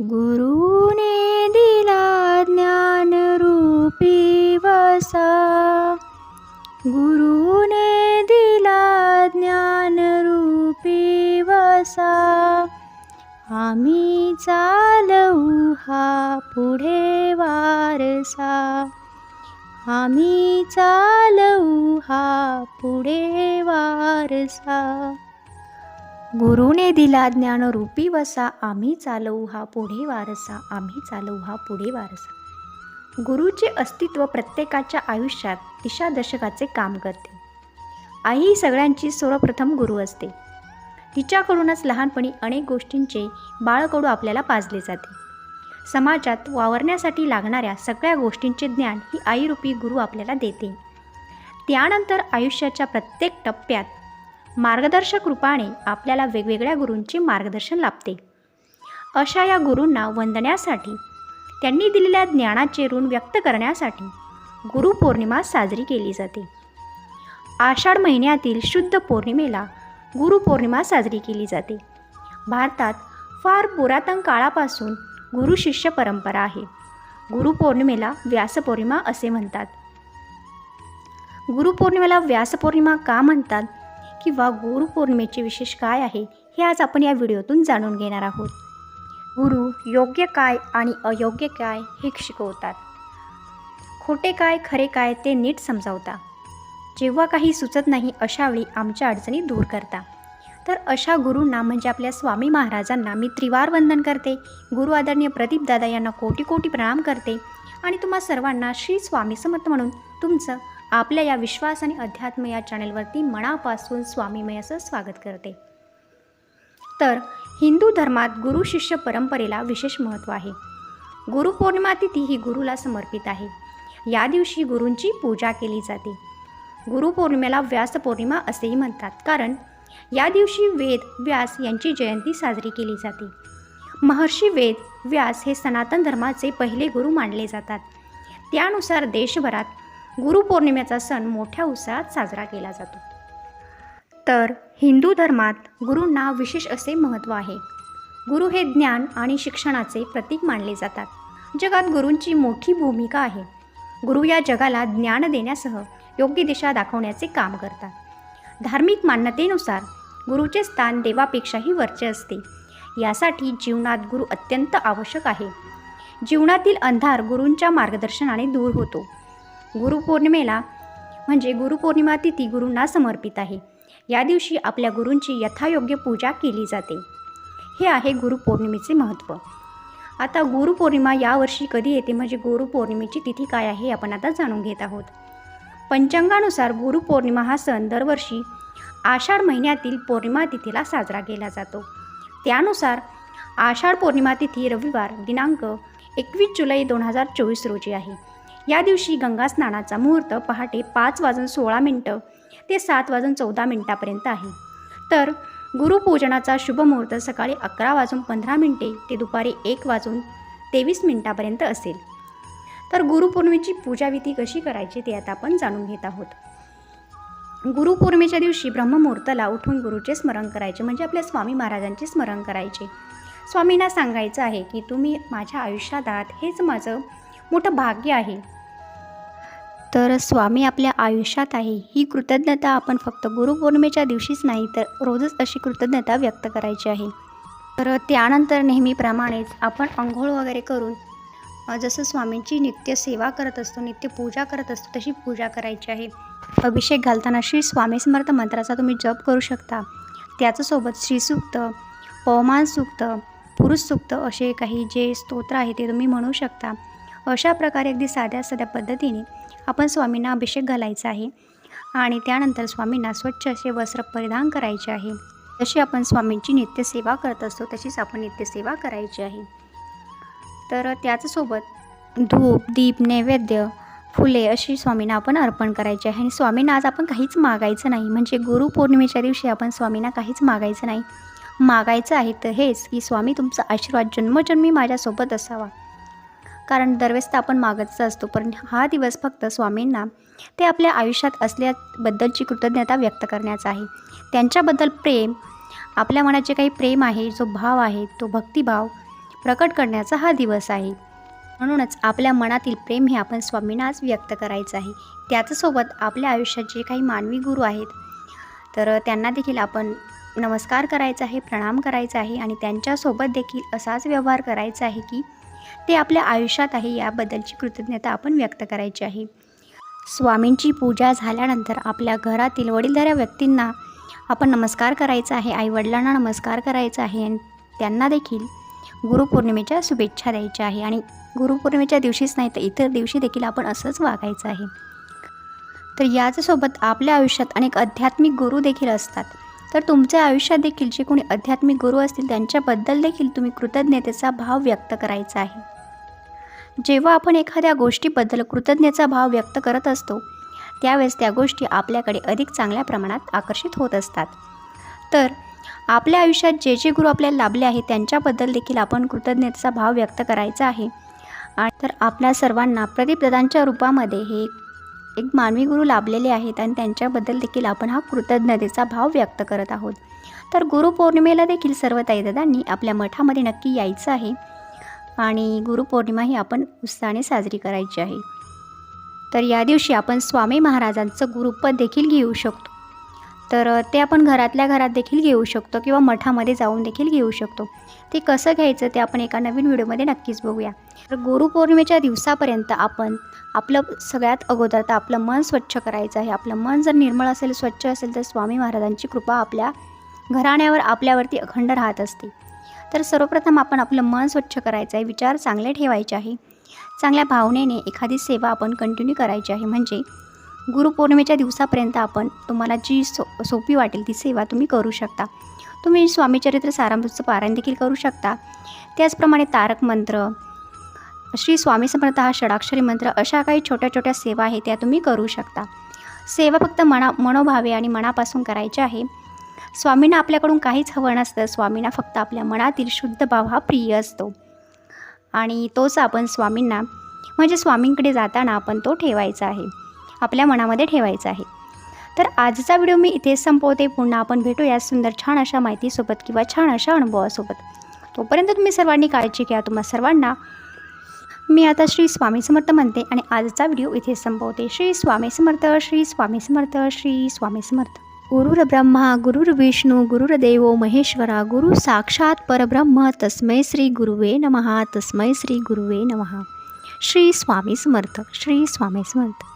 गुरुने दिला ज्ञान रूपी वसा. गुरुने दिला ज्ञान रूपी वसा. आम्ही चालवू हा पुढे वारसा. आम्ही चालवू हा पुढे वारसा. गुरुने दिला ज्ञानरूपी वसा आम्ही चालवू हा पुढे वारसा आम्ही चालवू हा पुढे वारसा. गुरुचे अस्तित्व प्रत्येकाच्या आयुष्यात दिशादर्शकाचे काम करते. आई ही सगळ्यांची सर्वप्रथम गुरु असते. तिच्याकडूनच लहानपणी अनेक गोष्टींचे बाळकडू आपल्याला पाजले जाते. समाजात वावरण्यासाठी लागणाऱ्या सगळ्या गोष्टींचे ज्ञान ही आईरूपी गुरु आपल्याला देते. त्यानंतर आयुष्याच्या प्रत्येक टप्प्यात मार्गदर्शक रूपाने आपल्याला वेगवेगळ्या गुरूंचे मार्गदर्शन लाभते. अशा या गुरूंना वंदण्यासाठी त्यांनी दिलेल्या ज्ञानाचे ऋण व्यक्त करण्यासाठी गुरुपौर्णिमा साजरी केली जाते. आषाढ महिन्यातील शुद्ध पौर्णिमेला गुरुपौर्णिमा साजरी केली जाते. भारतात फार पुरातन काळापासून गुरु शिष्य परंपरा आहे. गुरुपौर्णिमेला व्यासपौर्णिमा असे म्हणतात. गुरुपौर्णिमेला व्यासपौर्णिमा का म्हणतात? किंवा गुरुपौर्णिमेचे विशेष काय आहे हे आज आपण या व्हिडिओतून जाणून घेणार आहोत. गुरु योग्य काय आणि अयोग्य काय हे शिकवतात. खोटे काय खरे काय ते नीट समजावता. जेव्हा काही सुचत नाही अशावेळी आमच्या अडचणी दूर करता. तर अशा गुरूंना म्हणजे आपल्या स्वामी महाराजांना मी त्रिवार वंदन करते. गुरु आदरणीय प्रदीप दादा यांना कोटी कोटी प्रणाम करते. आणि तुम्हा सर्वांना श्री स्वामी समर्थ म्हणून तुमचं आपल्या या विश्वास आणि अध्यात्म या चॅनलवरती मनापासून स्वामीमय असं स्वागत करते. तर हिंदू धर्मात गुरु शिष्य परंपरेला विशेष महत्त्व आहे. गुरुपौर्णिमा तिथी ही गुरुला समर्पित आहे. या दिवशी गुरूंची पूजा केली जाते. गुरुपौर्णिमेला व्यासपौर्णिमा असेही म्हणतात. कारण या दिवशी वेद व्यास यांची जयंती साजरी केली जाते. महर्षी वेद व्यास हे सनातन धर्माचे पहिले गुरु मानले जातात. त्यानुसार देशभरात गुरुपौर्णिमेचा सण मोठ्या उत्साहात साजरा केला जातो. तर हिंदू धर्मात गुरूंना विशेष असे महत्त्व आहे. गुरु हे ज्ञान आणि शिक्षणाचे प्रतीक मानले जातात. जगात गुरूंची मोठी भूमिका आहे. गुरु या जगाला ज्ञान देण्यासह योग्य दिशा दाखवण्याचे काम करतात. धार्मिक मान्यतेनुसार गुरुचे स्थान देवापेक्षाही वरचे असते. यासाठी जीवनात गुरु अत्यंत आवश्यक आहे. जीवनातील अंधार गुरूंच्या मार्गदर्शनाने दूर होतो. गुरुपौर्णिमेला म्हणजे गुरुपौर्णिमा तिथी गुरूंना समर्पित आहे. या दिवशी आपल्या गुरूंची यथायोग्य पूजा केली जाते. हे आहे गुरुपौर्णिमेचे महत्त्व. आता गुरुपौर्णिमा यावर्षी कधी येते म्हणजे गुरुपौर्णिमेची तिथी काय आहे आपण आता जाणून घेत आहोत. पंचांगानुसार गुरुपौर्णिमा हा सण दरवर्षी आषाढ महिन्यातील पौर्णिमा तिथीला साजरा केला जातो. त्यानुसार आषाढ पौर्णिमा तिथी रविवार दिनांक एकवीस जुलै दोन हजार चोवीस रोजी आहे. या दिवशी गंगा स्नानाचा मुहूर्त पहाटे पाच वाजून सोळा मिनटं ते सात वाजून चौदा मिनटापर्यंत आहे. तर गुरुपूजनाचा शुभ मुहूर्त सकाळी अकरा वाजून पंधरा मिनटे ते दुपारी एक वाजून तेवीस मिनटापर्यंत असेल. तर गुरुपौर्णिमेची पूजाविधी कशी करायची ते आता आपण जाणून घेत आहोत. गुरुपौर्णिमेच्या दिवशी ब्रह्ममुहूर्ताला उठून गुरुचे स्मरण करायचे म्हणजे आपल्या स्वामी महाराजांचे स्मरण करायचे. स्वामींना सांगायचं आहे की तुम्ही माझ्या आयुष्यात आहात हेच माझं मोठं भाग्य आहे. तर स्वामी आपल्या आयुष्यात आहे. ही कृतज्ञता आपण फक्त गुरुपौर्णिमेच्या दिवशीच नाही तर रोजच अशी कृतज्ञता व्यक्त करायची आहे. तर त्यानंतर नेहमीप्रमाणेच आपण आंघोळ वगैरे करून जसं स्वामींची नित्य सेवा करत असतो नित्य पूजा करत असतो तशी पूजा करायची आहे. अभिषेक घालताना श्री स्वामी समर्थ मंत्राचा तुम्ही जप करू शकता. त्याच्यासोबत श्रीसूक्त पवमान सूक्त पुरुष सूक्त असे काही जे स्तोत्र आहे ते तुम्ही म्हणू शकता. अशा प्रकारे अगदी साध्या साध्या पद्धतीने आपण स्वामींना अभिषेक घालायचा आहे आणि त्यानंतर स्वामींना स्वच्छ असे वस्त्र परिधान करायचे आहे. जशी आपण स्वामींची नित्यसेवा करत असतो तशीच आपण नित्यसेवा करायची आहे. तर त्याचसोबत धूप दीप नैवेद्य फुले अशी स्वामींना आपण अर्पण करायची आहे. आणि स्वामींना आज आपण काहीच मागायचं नाही. म्हणजे गुरुपौर्णिमेच्या दिवशी आपण स्वामींना काहीच मागायचं नाही. मागायचं आहे तर हेच की स्वामी तुमचा आशीर्वाद जन्मजन्मी माझ्यासोबत असावा. कारण दरवेळेस तर आपण मागतच असतो. पण हा दिवस फक्त स्वामींना ते आपल्या आयुष्यात असल्याबद्दलची कृतज्ञता व्यक्त करण्याचा आहे. त्यांच्याबद्दल प्रेम आपल्या मनाचे काही प्रेम आहे जो भाव आहे तो भक्तिभाव प्रकट करण्याचा हा दिवस आहे. म्हणूनच आपल्या मनातील प्रेम हे आपण स्वामींनाच व्यक्त करायचं आहे. त्याचसोबत आपल्या आयुष्यात जे काही मानवी गुरु आहेत तर त्यांना देखील आपण नमस्कार करायचा आहे प्रणाम करायचा आहे आणि त्यांच्यासोबत देखील असाच व्यवहार करायचा आहे की ते आपल्या आयुष्यात आहे याबद्दलची कृतज्ञता आपण व्यक्त करायची आहे. स्वामींची पूजा झाल्यानंतर आपल्या घरातील वडीलधाऱ्या व्यक्तींना आपण नमस्कार करायचा आहे आईवडिलांना नमस्कार करायचा आहे आणि त्यांना देखील गुरुपौर्णिमेच्या शुभेच्छा द्यायच्या आहे. आणि गुरुपौर्णिमेच्या दिवशीच नाही तर इतर दिवशी देखील आपण असंच वागायचं आहे. तर याचसोबत आपल्या आयुष्यात अनेक आध्यात्मिक गुरु देखील असतात. तर तुमच्या आयुष्यात देखील जे कोणी आध्यात्मिक गुरु असतील त्यांच्याबद्दल देखील तुम्ही कृतज्ञतेचा भाव व्यक्त करायचा आहे. जेव्हा आपण एखाद्या गोष्टीबद्दल कृतज्ञतेचा भाव व्यक्त करत असतो त्यावेळेस त्या गोष्टी आपल्याकडे अधिक चांगल्या प्रमाणात आकर्षित होत असतात. तर आपल्या आयुष्यात जे जे गुरु आपल्याला लाभले आहेत त्यांच्याबद्दल देखील आपण कृतज्ञतेचा भाव व्यक्त करायचा आहे. आणि तर आपल्या सर्वांना प्रदीपदादांच्या रूपामध्ये हे एक मानवी गुरु लाभलेले आहेत आणि त्यांच्याबद्दल देखील आपण हा कृतज्ञतेचा भाव व्यक्त करत आहोत. तर गुरुपौर्णिमेला देखील सर्व ताईदादांनी आपल्या मठामध्ये नक्की यायचं आहे. आणि गुरुपौर्णिमा ही आपण उत्साहाने साजरी करायची आहे. तर या दिवशी आपण स्वामी महाराजांचं गुरुपद देखील घेऊ शकतो. तर ते आपण घरातल्या घरात देखील घेऊ शकतो किंवा मठामध्ये जाऊन देखील घेऊ शकतो. ते कसं घ्यायचं ते आपण एका नवीन व्हिडिओमध्ये नक्कीच बघूया. तर गुरुपौर्णिमेच्या दिवसापर्यंत आपण आपलं सगळ्यात अगोदर तर आपलं मन स्वच्छ करायचं आहे. आपलं मन जर निर्मळ असेल स्वच्छ असेल तर स्वामी महाराजांची कृपा आपल्या घराण्यावर आपल्यावरती अखंड राहत असते. तर सर्वप्रथम आपण आपलं मन स्वच्छ करायचं आहे. विचार चांगले ठेवायचे आहे. चांगल्या भावनेने एखादी सेवा आपण कंटिन्यू करायची आहे. म्हणजे गुरुपौर्णिमेच्या दिवसापर्यंत आपण तुम्हाला जी सो सोपी वाटेल ती सेवा तुम्ही करू शकता. तुम्ही स्वामीचरित्र सारामृतचं पारायण देखील करू शकता. त्याचप्रमाणे तारक मंत्र श्री स्वामी समर्थ हा षडाक्षरी मंत्र अशा काही छोट्या छोट्या सेवा आहेत त्या तुम्ही करू शकता. सेवा फक्त मना मनोभावे आणि मनापासून करायची आहे. स्वामींना आपल्याकडून काहीच हवं नसतं स्वामींना फक्त आपल्या मनातील शुद्ध भाव हा प्रिय असतो. आणि तोच आपण स्वामींना म्हणजे स्वामींकडे जाताना आपण तो ठेवायचा आहे. आपल्या मनामध्ये ठेवायचं आहे. तर आजचा व्हिडिओ मी इथेच संपवते. पुन्हा आपण भेटूया सुंदर छान अशा माहितीसोबत किंवा छान अशा अनुभवासोबत. तोपर्यंत तुम्ही सर्वांनी काळजी घ्या. तुम्हा सर्वांना मी आता श्री स्वामी समर्थ म्हणते आणि आजचा व्हिडिओ इथे संपवते. श्री स्वामी समर्थ श्री स्वामी समर्थ श्री स्वामी समर्थ. गुरुर ब्रह्मा गुरुर विष्णू गुरुर्देवो महेश्वरा गुरु साक्षात परब्रह्म. तस्मै श्री गुरुवे नमहा तस्मै श्री गुरुवे नमः. श्री स्वामी समर्थ श्री स्वामी समर्थ.